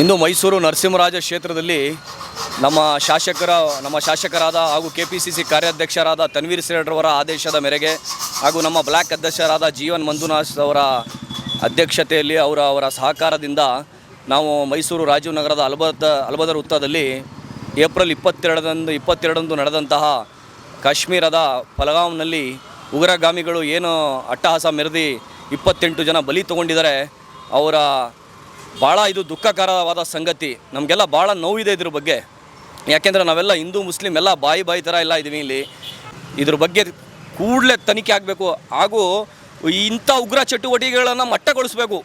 ಇಂದು ಮೈಸೂರು ನರಸಿಂಹರಾಜ ಕ್ಷೇತ್ರದಲ್ಲಿ ನಮ್ಮ ಶಾಸಕರ, ನಮ್ಮ ಶಾಸಕರಾದ ಹಾಗೂ ಕೆ ಪಿ ಕಾರ್ಯಾಧ್ಯಕ್ಷರಾದ ತನ್ವೀರ್ ಸೇಠರವರ ಆದೇಶದ ಮೇರೆಗೆ ಹಾಗೂ ನಮ್ಮ ಬ್ಲಾಕ್ ಅಧ್ಯಕ್ಷರಾದ ಜೀವನ್ ಮಂಜುನಾಥ್ ಅವರ ಅಧ್ಯಕ್ಷತೆಯಲ್ಲಿ ಅವರ ಅವರ ಸಹಕಾರದಿಂದ ನಾವು ಮೈಸೂರು ರಾಜೀವ್ ನಗರದ ಅಲ್ಬದ ಅಲ್ಬದರ್ ವೃತ್ತದಲ್ಲಿ ಏಪ್ರಿಲ್ ಇಪ್ಪತ್ತೆರಡರಂದು ಇಪ್ಪತ್ತೆರಡರಂದು ನಡೆದಂತಹ ಕಾಶ್ಮೀರದ ಪಲಗಾಂವ್ನಲ್ಲಿ ಉಗ್ರಗಾಮಿಗಳು ಏನು ಅಟ್ಟಹಾಸ ಮೆರೆದಿ ಇಪ್ಪತ್ತೆಂಟು ಜನ ಬಲಿ ತಗೊಂಡಿದ್ದಾರೆ, ಅವರ ಭಾಳ ಇದು ದುಃಖಕರವಾದ ಸಂಗತಿ. ನಮಗೆಲ್ಲ ಭಾಳ ನೋವಿದೆ ಇದ್ರ ಬಗ್ಗೆ. ಯಾಕೆಂದರೆ ನಾವೆಲ್ಲ ಹಿಂದೂ, ಮುಸ್ಲಿಂ ಎಲ್ಲ ಬಾಯಿ ಬಾಯಿ ಥರ ಎಲ್ಲ ಇದ್ದೀವಿ ಇಲ್ಲಿ. ಇದ್ರ ಬಗ್ಗೆ ಕೂಡಲೇ ತನಿಖೆ ಆಗಬೇಕು. ಹಾಗೂ ಇಂಥ ಉಗ್ರ ಚಟುವಟಿಕೆಗಳನ್ನು ಮಟ್ಟಗೊಳಿಸಬೇಕು.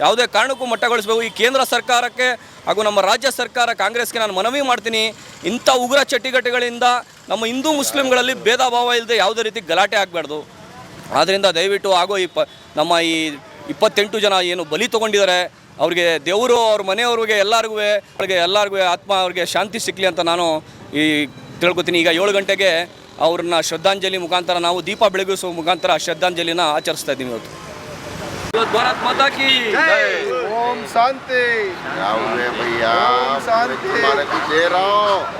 ಯಾವುದೇ ಕಾರಣಕ್ಕೂ ಮಟ್ಟಗೊಳಿಸಬೇಕು. ಈ ಕೇಂದ್ರ ಸರ್ಕಾರಕ್ಕೆ ಹಾಗೂ ನಮ್ಮ ರಾಜ್ಯ ಸರ್ಕಾರ, ಕಾಂಗ್ರೆಸ್ಗೆ ನಾನು ಮನವಿ ಮಾಡ್ತೀನಿ. ಇಂಥ ಉಗ್ರ ಚಟುವಟಿಕೆಗಳಿಂದ ನಮ್ಮ ಹಿಂದೂ ಮುಸ್ಲಿಮ್ಗಳಲ್ಲಿ ಭೇದ ಭಾವ ಇಲ್ಲದೆ ಯಾವುದೇ ರೀತಿ ಗಲಾಟೆ ಆಗಬಾರ್ದು. ಆದ್ದರಿಂದ ದಯವಿಟ್ಟು ಹಾಗೂ ಈ ನಮ್ಮ ಈ ಇಪ್ಪತ್ತೆಂಟು ಜನ ಏನು ಬಲಿ ತೊಗೊಂಡಿದ್ದಾರೆ. ಅವ್ರಿಗೆ ದೇವರು ಅವ್ರ ಮನೆಯವ್ರಿಗೆ ಎಲ್ಲರಿಗೂ ಅವ್ರಿಗೆ ಎಲ್ಲರಿಗೂ ಆತ್ಮ ಅವ್ರಿಗೆ ಶಾಂತಿ ಸಿಕ್ಕಲಿ ಅಂತ ನಾನು ಈ ತಿಳ್ಕೊತೀನಿ. ಈಗ ಏಳು ಗಂಟೆಗೆ ಅವ್ರನ್ನ ಶ್ರದ್ಧಾಂಜಲಿ ಮುಖಾಂತರ ನಾವು ದೀಪ ಬೆಳಗಿಸುವ ಮುಖಾಂತರ ಶ್ರದ್ಧಾಂಜಲಿನ ಆಚರಿಸ್ತಾ ಇದ್ದೀವಿ ಇವತ್ತು. ಭಾರತ್ ಮಾತಾ ಕಿ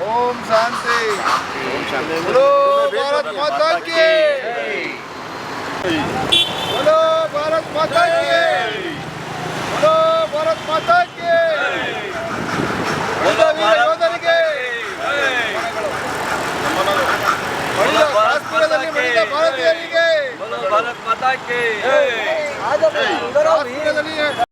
ಓಂ ಶಾಂತಿ! ಓಂ ಶಾಂತಿ! ಭಾರತ್ ಮಾತಾ ಕಿ! ಭಾರತ್ ಮಾತಾ ಕಿ! ಭಾರತೀಯರಿಗೆ ಭಾರತ್ ಮಾತಾ ಕಿ ಕಾಶ್ಮೀರದಲ್ಲಿ